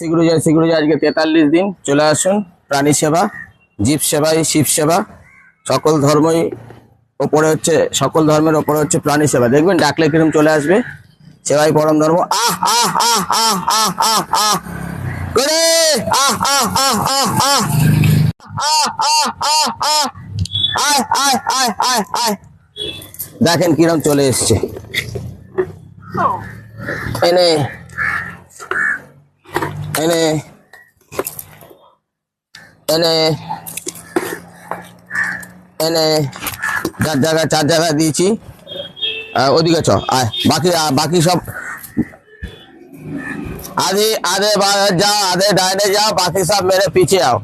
সিগুরু যায় সিগুরু আজকে তেতাল্লিশ দিন চলে আসুন প্রাণী সেবা জীব সেবাই শিব সেবা সকল ধর্মই ওপরে হচ্ছে সকল ধর্মের ওপরে হচ্ছে প্রাণী সেবা দেখবেন ডাকলে কিরম চলে আসবে সেবাই পরম ধর্ম আহ আহ আহ আহ আহ আহ আহ আহ আহ আহ আয় আয় দেখেন কিরম চলে এসছে এনে এনে এনে এনে, চার জায়গা চার জায়গা দিয়েছি। ওদিকে চ, আয়, বাকি বাকি সব। আধে আধে বাঁ যাও আধে ডাইনে যাও বাকি সব মেরে পিছিয়ে आओ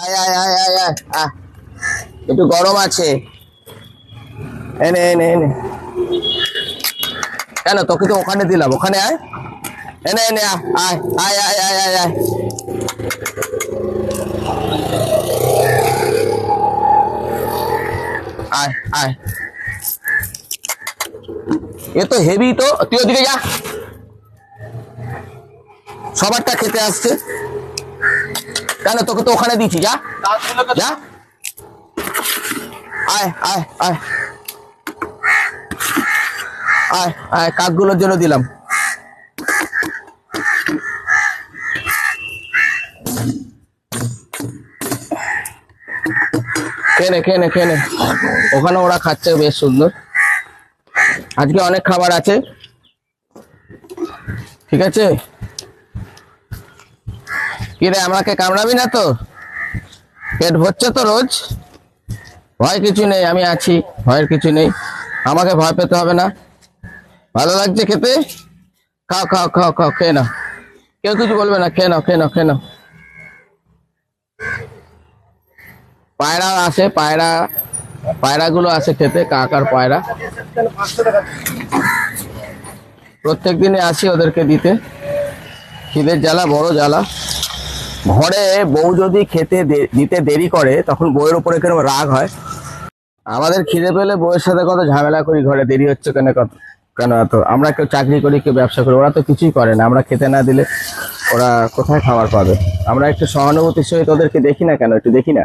আয় আয় আয় আয় আয় একটু গরম আছে। এনে এনে এনে। কেন, তোকে তো ওখানে দিলাম, ওখানে আয়। এনে এনে আয় আয় আয় আয় আয় আয় আয় আয় এ তো হেভি তো তুই ওদিকে যা সবারটা খেতে আসছে। কেন তোকে তো ওখানে দিচ্ছি যা। যা। আয় আয় আয়। আয় আয়, কাকগুলোর জন্য দিলাম। খেয়ে নে খেয়ে নে খেয়ে নে। ওখানে ওরা খাচ্ছে, বেশ সুন্দর। আজকে অনেক খাবার আছে। ঠিক আছে? কি রে, আমাকে কামড়াবি না তো? পেট ভরছে তো রোজ? ভয় কিছু নেই, আমি আছি, ভয়ের কিছু নেই। আমাকে ভয় পেতে হবে না। ভালো লাগছে খেতে? খাও খাও খাও খাও, খেয়ে নাও। কেউ কিছু বলবে না, খেয়ে নাও খেয়ে নাও খেয়ে নাও। পায়রা আসে পায়রা, পায়রাগুলো আসে খেতে কাকার পায়রা। প্রত্যেক দিনে আসি ওদেরকে দিতে। খিদের জ্বালা, বড় জ্বালা। ঘরে বউ যদি খেতে দিতে দেরি করে, তখন বউয়ের উপরে কেন রাগ হয়? আমাদের খিদে পেলে বউয়ের সাথে কত ঝামেলা করি, ঘরে দেরি হচ্ছে কেন, কত, কেন এত? আমরা কেউ চাকরি করি, কেউ ব্যবসা করি, ওরা তো কিছুই করে না। আমরা খেতে না দিলে ওরা কোথায় খাবার পাবে? আমরা একটু সহানুভূতির সহিত ওদেরকে দেখি না কেন? একটু দেখি না?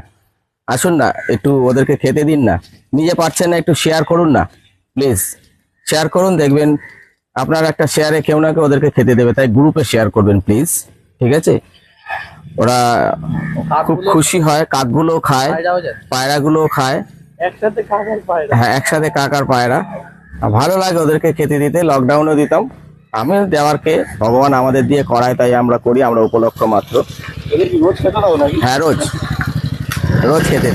আসুন না একটু ওদেরকে খেতে দিন না। নিজে পারছেন না একটু শেয়ার করুন না প্লিজ শেয়ার করুন দেখবেন আপনার একটা শেয়ারে কেউ না কেউ ওদেরকে খেতে দেবে তাই গ্রুপে শেয়ার করবেন প্লিজ ঠিক আছে? ওরা খুব খুশি হয় কাকগুলো খায় পায়রাগুলো খায়। একসাথে কাকার পায়রা। হ্যাঁ একসাথে কাকার পায়রা। ভালো লাগে ওদেরকে খেতে দিতে লকডাউনে দিতাম। আমি দেওয়ারকে ভগবান আমাদের দিয়ে করায় তাই আমরা করি আমরা উপলক্ষ মাত্র। হ্যাঁ রোজ। রোজ খেতে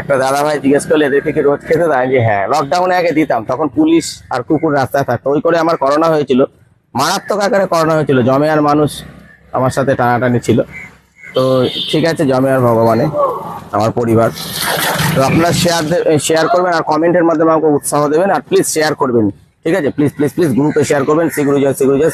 একটা দাদা ভাই জিজ্ঞেস করলে এদেরকে কি রোজ খেতে দেয়? যে হ্যাঁ লকডাউনে আগে দিতাম, তখন পুলিশ আর কুকুর রাস্তায় থাকতো। ওই করে আমার করোনা হয়েছিল। মারাত্মক আকারে করোনা হয়েছিল। জমে আর মানুষ আমার সাথে টানাটানি ছিল। তো ঠিক আছে জমে আর ভগবানে, আমার পরিবার। তো আপনারা শেয়ার শেয়ার করবেন আর কমেন্টের মাধ্যমে আমাকে উৎসাহ দেবেন। আর প্লিজ শেয়ার করবেন। ঠিক আছে? প্লিজ প্লিজ প্লিজ গ্রুপে শেয়ার করবেন। সিগুরু জয় সিগুরু জয়।